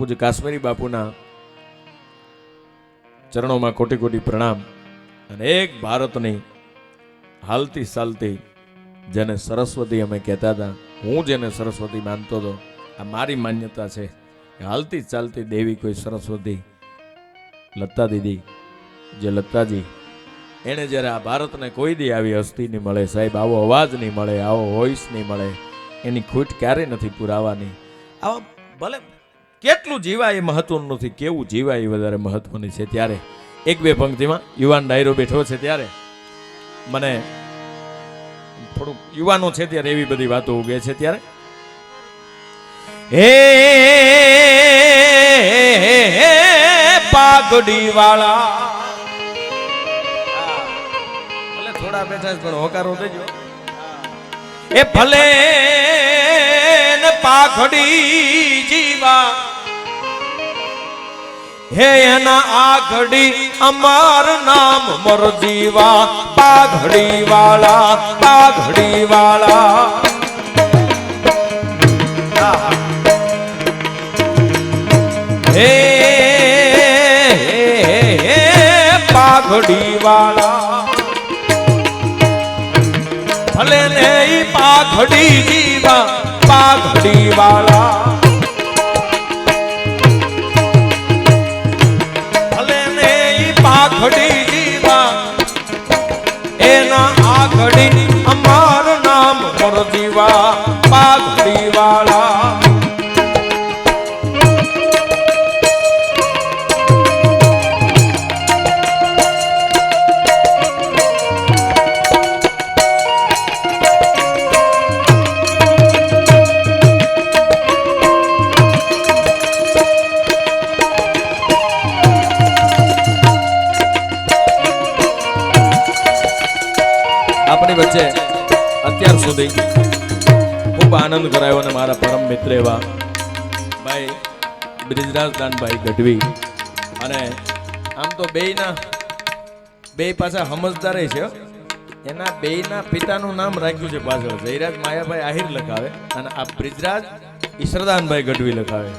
પૂજ્ય કાશ્મીરી બાપુના ચરણોમાં કોટી કોટી પ્રણામ અને એક ભારતની હાલતી ચાલતી જેને સરસ્વતી અમે કહેતા હતા, હું જેને સરસ્વતી માનતો હતો, આ મારી માન્યતા છે હાલતી ચાલતી દેવી કોઈ સરસ્વતી લતા દીદી, જે લતાજી, એણે જ્યારે આ ભારતને કોઈ દી આવી હસ્તી નહીં મળે, સાહેબ, આવો અવાજ નહીં મળે, આવો વોઇસ નહીં મળે, એની ખૂટ ક્યારેય નથી પુરાવાની. આવા ભલે કેટલું જીવાય એ મહત્વનું નથી, કેવું જીવાય એ વધારે મહત્વની છે ત્યારે? એક બે પંક્તિમાં, યુવાન ડાયરો બેઠો છે ત્યારે. મને થોડુંક યુવાનો છે ત્યારે એવી બધી વાતો ઉગે છે ત્યારે. હે પાઘડી વાળા ભલે થોડા બેઠા પણ હોકારો દેજો એ ભલે પાઘડી જીવા. હે એના આઘડી અમાર નામ મરજીવા પાઘડી વાળા પાઘડી વાળા હે પાઘડી વાળા ભલે ને પાઘડી જીવા પાઘડી વાળા ઈ પાઘડી જીવા એના આઘડી અમાર આનંદ કરાયો અને મારા પરમ મિત્ર એવા ભાઈ બ્રિજરાજ દાનભાઈ ગઢવી. અને આમ તો બેયના બે પાછા સમજદારે છે એના બેયના પિતાનું નામ રાખ્યું છે પાછળ. જયરાજ માયાભાઈ આહિર લખાવે અને આ બ્રિજરાજ ઈશ્રદાનભાઈ ગઢવી લખાવે.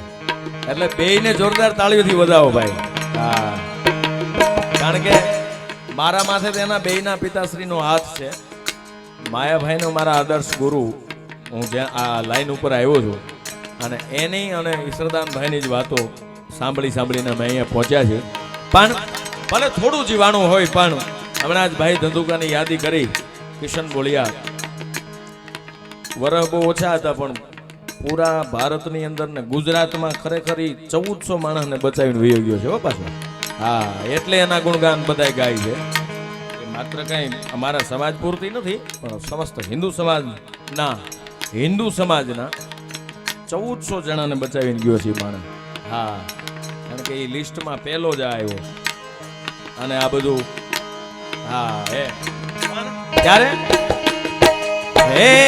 એટલે બેયને જોરદાર તાળીઓથી વધાવો ભાઈ. હા. કારણ કે મારા માથે તેના બેયના પિતાશ્રીનો હાથ છે. માયાભાઈનો મારા આદર્શ ગુરુ હું જ્યાં આ લાઈન ઉપર આવ્યો છું અને એની અને ઈશ્વરદાનભાઈની જ વાતો સાંભળી સાંભળીને અમે અહીંયા પહોંચ્યા છે પણ ભલે થોડું જીવાણું હોય, પણ હમણાં જ ભાઈ ધંધુકાની યાદી કરી. કિશન બોલિયા, વરહ બહુ ઓછા હતા, પણ પૂરા ભારતની અંદર ને ગુજરાતમાં ખરેખર ચૌદસો માણસને બચાવીને વહી ગયો છે હો પાછો. હા, એટલે એના ગુણગાન બધાય ગાય છે. માત્ર કઈ અમારા સમાજ પૂરતી નથી, પણ સમસ્ત હિન્દુ સમાજના હિન્દુ સમાજના ચૌદસો જણાને બચાવીને ગયો છે માણસ. હા. કારણ કે એ લિસ્ટમાં પહેલો જ આવ્યો. અને આ બધું, હા, હે. ત્યારે હે,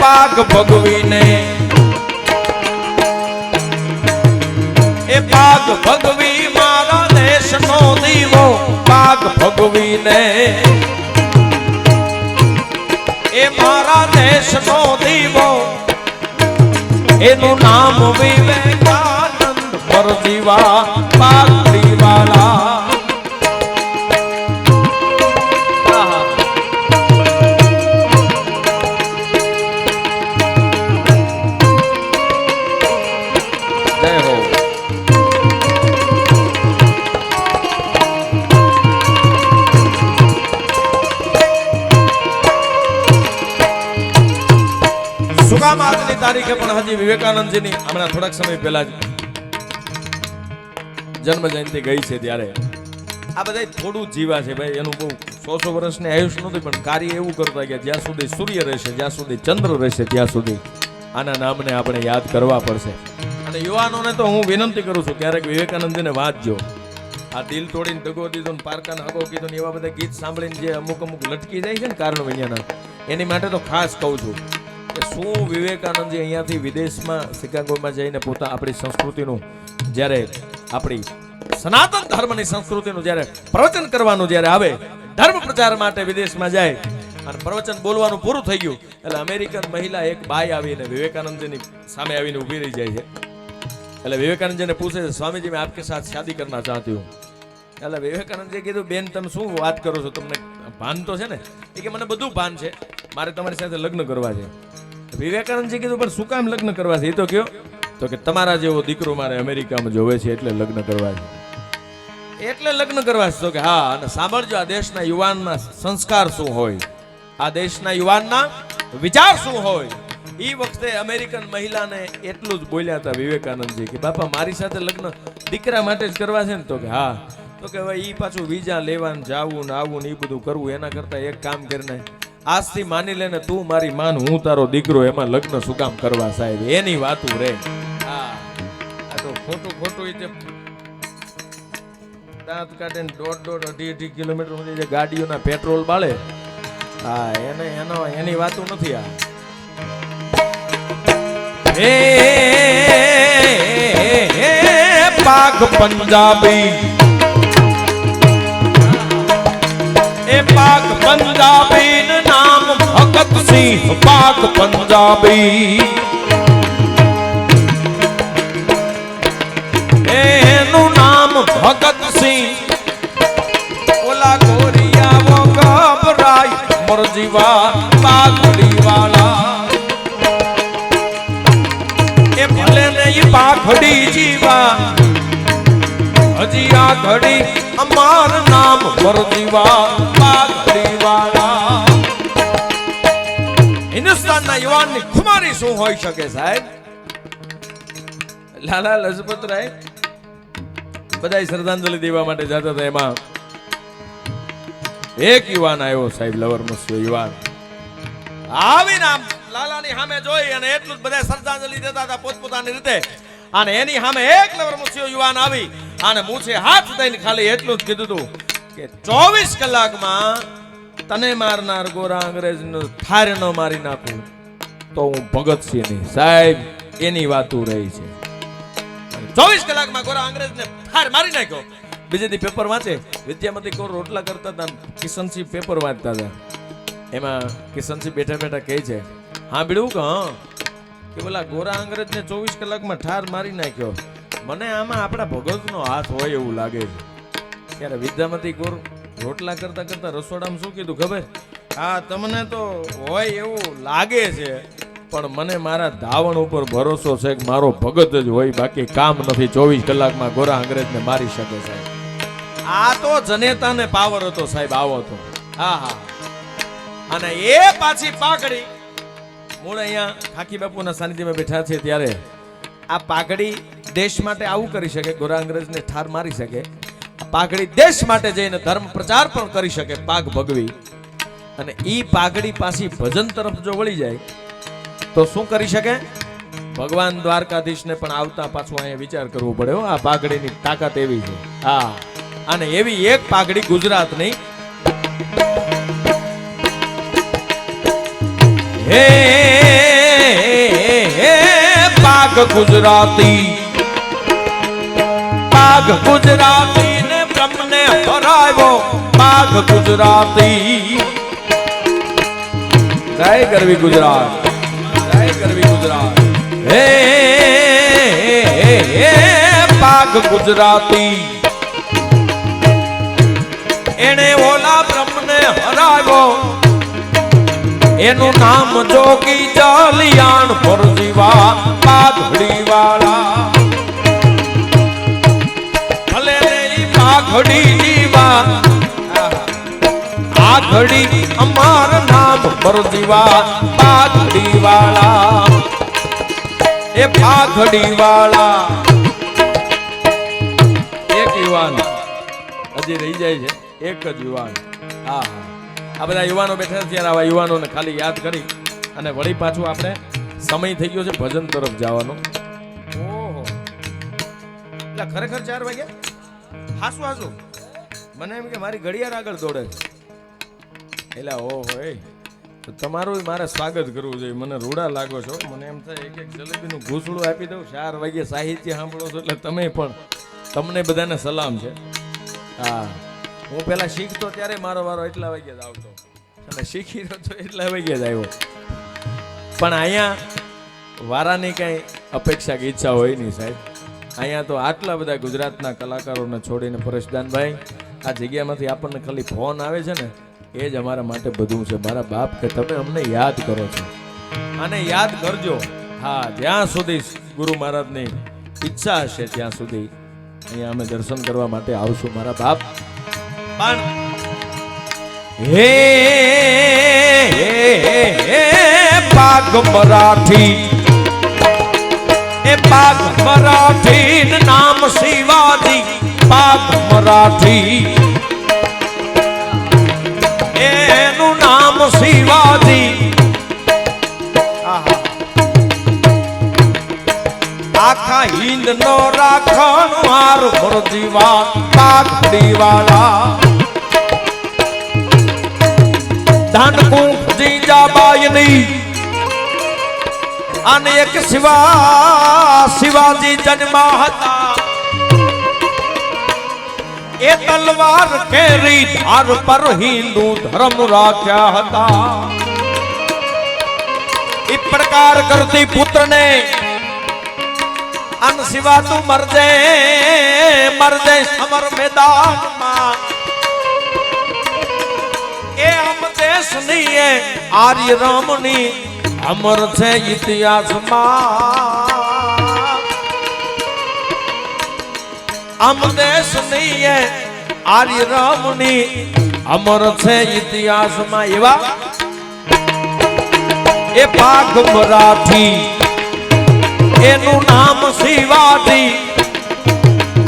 પાક ભગવીને. એ પાક ભગવી મારા દેશનો દીવો, પાક ભગવીને. મારા દેશનો દીવો. એનું નામ વિવેકાનંદ પર દીવા તારીખે પણ હજી વિવેકાનંદજીની હમણાં થોડાક સમય પહેલા જ જન્મ જયંતિ ગઈ છે ત્યારે. આ બધા થોડું જીવા છે ભાઈ, એનું બહુ સો સો વર્ષની આયુષ નથી પણ કાર્ય એવું કરતા કે જ્યાં સુધી સૂર્ય રહેશે, જ્યાં સુધી ચંદ્ર રહેશે, ત્યાં સુધી આના નામને આપણે યાદ કરવા પડશે. અને યુવાનોને તો હું વિનંતી કરું છું, ક્યારેક વિવેકાનંદજીને વાંચજો. આ દિલ તોડીને દગો દીધો ને પારકાને કીધો એવા બધા ગીત સાંભળીને જે અમુક અમુક લટકી જાય છે ને કારણ વૈયાના એની માટે તો ખાસ કહું છું. કે શું વિવેકાનંદજી અહીંયાથી વિદેશમાં, શિકાગોમાં જઈને પોતા આપણી સંસ્કૃતિનું જ્યારે આપણી સનાતન ધર્મની સંસ્કૃતિનું જ્યારે પ્રવચન કરવાનું જ્યારે આવે, ધર્મ પ્રચાર માટે વિદેશમાં જાય અને પ્રવચન બોલવાનું પૂરું થઈ ગયું, એટલે અમેરિકન મહિલા એક બાઈ આવીને વિવેકાનંદજીની સામે આવીને ઊભી રહી જાય છે. એટલે વિવેકાનંદજીને પૂછે છે, સ્વામીજી, મેં આપકે સાથ શાદી કરના ચાહતી હું. એટલે વિવેકાનંદજીએ કીધું, બેન, તમે શું વાત કરો છો? તમને ભાન તો છે ને? એ કે, મને બધું ભાન છે. મારે તમારી સાથે લગ્ન કરવા છે. વિવેકાનંદજી કીધું, પણ શું કામ લગ્ન કરવા છે? એ તો કયો, તો કે તમારા જેવો દીકરો મારે અમેરિકામાં જોવે છે એટલે લગ્ન કરવા છે. એટલે લગ્ન કરવા છે, તો કે હા, અને સાંભળજો, આ દેશના યુવાનના સંસ્કાર શું હોય? આ દેશના યુવાનના વિચાર શું હોય? એ વખતે અમેરિકન મહિલાને એટલું જ બોલ્યા હતા વિવેકાનંદજી કે, બાપા, મારી સાથે લગ્ન દીકરા માટે જ કરવા છે ને? તો કે, હા. તો કે, હવે એ પાછું વિઝા લેવાનું, જાવું ને આવું ને એ બધું કરવું, એના કરતાં એક કામ કરીને આજથી માની લે ને તું મારી માન હું તારો દીકરો એમાં લગ્ન શું કામ કરવા સાહેબ? એની વાતું રે. હા. આ તો ખોટું ખોટું એ દાંત કાઢીને દોઢ દોઢ અઢી અઢી કિલોમીટર સુધી જે ગાડીઓના પેટ્રોલ બાળે હા એને એનો એની વાતું નથી આ. હે પાક પંજાબી. એ પાક પંજાબી. ભગત સિંહ પાક પંજાબી. હિન્દુસ્તાનના યુવાનની ખુમારી શું હોઈ શકે સાહેબ? લાલા લજપતરાય બધા શ્રદ્ધાંજલિ દેવા માટે જતા હતા એમાં. એક યુવાન આવ્યો સાહેબ, લવર મસ્યો યુવાન. આવીને આમ લાલાની સામે જોઈ અને એટલું જ બધા શ્રદ્ધાંજલિ દેતા હતા પોતપોતાની રીતે. અને એની સામે એક લવર મસ્યો યુવાન આવી અને મૂછે હાથ દઈને ખાલી એટલું જ કીધું હતું કે ચોવીસ કલાકમાં તને મારનાર ગોરા અંગ્રેજનો થાર ન મારી નાખું. તો હું ભગતસિંહની સાહેબ, એની વાતું રહી છે. ચોવીસ કલાકમાં ગોરા અંગ્રેજને ઠાર મારી નાખ્યો. બીજે દી પેપર વાંચે. વિદ્યામતી કોર રોટલા કરતા હતા કિશનસિંહ પેપર વાંચતા હતા. એમાં કિશનસિંહ બેઠા બેઠા કહે છે હા બીડું કે, હા? કે બોલા ગોરા અંગ્રેજને ચોવીસ કલાકમાં ઠાર મારી નાખ્યો. મને આમાં આપણા ભગતનો હાથ હોય એવું લાગે છે. ત્યારે વિદ્યામતી કોર રોટલા કરતા કરતા રસોડામાં શું કીધું ખબર? હા, તમને તો હોય એવું લાગે છે. પણ મને મારા ધાવણ ઉપર ભરોસો છે કે મારો ભગત જ હોય, બાકી કામ નથી. ચોવીસ કલાકમાં ગોરા અંગ્રેજને મારી શકે સાહેબ. આ તો જનેતાને પાવર હતો સાહેબ, આવો તો. હા હા અને એ પાછી પાઘડી, મૂળ અહીંયા ખાકી બાપુના સાનિધ્યમાં બેઠા છે ત્યારે આ પાઘડી દેશ માટે આવું કરી શકે, ગોરા અંગ્રેજને ઠાર મારી શકે. પાઘડી દેશ માટે જઈને ધર્મ પ્રચાર પણ કરી શકે, પાઘ ભગવી. અને એ પાઘડી પાછી ભજન તરફ જો વળી જાય તો શું કરી શકે? ભગવાન દ્વારકાધીશને પણ આવતા પાછું અહીંયા વિચાર કરવો પડે આ પાઘડીની તાકાત એવી છે. હા. અને એવી એક પાઘડી ગુજરાતની. હે હે પાઘ ગુજરાતી. પાઘ ગુજરાતી ને બ્રહ્મને હરાવ્યો પાઘ ગુજરાતી. જય ગરવી ગુજરાત. હે પાઘ ગુજરાતી. એણે ઓલા બ્રહ્મને હરાવ્યો. એનું નામ જોગી ચાલિયાણ ફરજીવા પાઘડી વાળા ભલે પાઘડી જીવા આ ઘડી અમાર નામ ફરજીવા પાઘડી વાળા એ પાઘડી વાળા એક યુવાન. હજી રહી જાય છે. એક જ યુવાન. હા હા. આ બધા યુવાનો બેઠા ત્યારે આવા યુવાનોને ખાલી યાદ કરી અને વળી પાછું આપણે સમય થઈ ગયો છે ભજન તરફ જવાનો. ઓહો. એટલે ખરેખર ચાર વાગ્યા? હાસુ હાસુ. મને એમ કે મારી ઘડિયાળ આગળ દોડે છે. એટલે ઓહો, એ. તો તમારું મારે સ્વાગત કરવું જોઈએ મને રૂડા લાગો છો. મને એમ થાય એક એક જલેબીનું ઘૂસડું આપી દઉં. ચાર વાગે સાહિત્ય સાંભળો છો એટલે તમે પણ તમને બધાને સલામ છે. હા. હું પહેલાં શીખતો ત્યારે મારો વારો એટલા વાગે જ આવતો. અને શીખી રહ્યો તો એટલે હવે ગયા જ આવ્યો. પણ અહીંયા વારાની કાંઈ અપેક્ષા કે ઈચ્છા હોય નહીં સાહેબ. અહીંયા તો આટલા બધા ગુજરાતના કલાકારોને છોડીને પરેશદાનભાઈ આ જગ્યામાંથી આપણને ખાલી ફોન આવે છે ને એ જ અમારા માટે બધું છે. મારા બાપ કે તમે અમને યાદ કરો છો. અને યાદ કરજો. હા જ્યાં સુધી ગુરુ મહારાજની ઈચ્છા હશે ત્યાં સુધી અહીંયા અમે દર્શન કરવા માટે આવશું. મારા બાપ. પણ હે પાગ મરાઠી. એ પાગ મરાઠી નામ શિવાજી. પાગ મરાઠી. શિવાજી આખા હિંદ નો રાખણ માર ફરજીવા પાઘડી વાળા જીજાબાઈ ની અને એક શિવા શિવાજી જન્મા હતા. એ તલવાર કેરી ધાર પર હિન્દુ ધર્મ રાખ્યા હતા. એ પ્રકાર કરતી પુત્રને અન સિવા તું મરજે મરજે સમર મેદાનમાં. એ હમ દેશની એ આર્ય રામની અમર છે ઇતિહાસમાં. અમ સુનીએ. આર્ય રામની અમર છે ઇતિહાસમાં એવા. એ પાઘ મરાઠી, એનું નામ શિવાજી.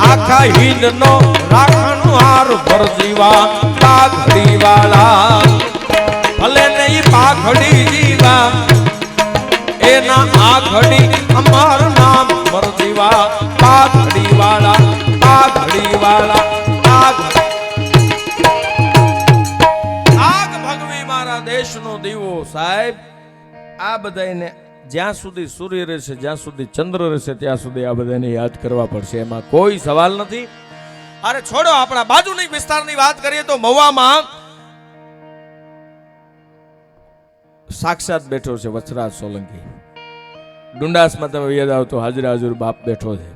આખા હિંદ નો રાખણ હાર ભરજીવા પાઘડી વાળા ભલે નહીં પાઘડી જીવા, એના આઘડી અમાર નામ ભરજીવા પાઘડી વાળા જ્યાં સુધી સૂર્ય રહેશે, જ્યાં સુધી ચંદ્ર રહેશે, ત્યાં સુધી આ બધાને યાદ કરવા પડશે. એમાં કોઈ સવાલ નથી. અરે છોડો, આપણા બાજુની વિસ્તારની વાત કરીએ તો મહુવામાં સાક્ષાત બેઠો છે વચરાજ સોલંકી. ડુંડાસમાં તમે યાદ આવતો હાજર હાજર બાપ બેઠો છે.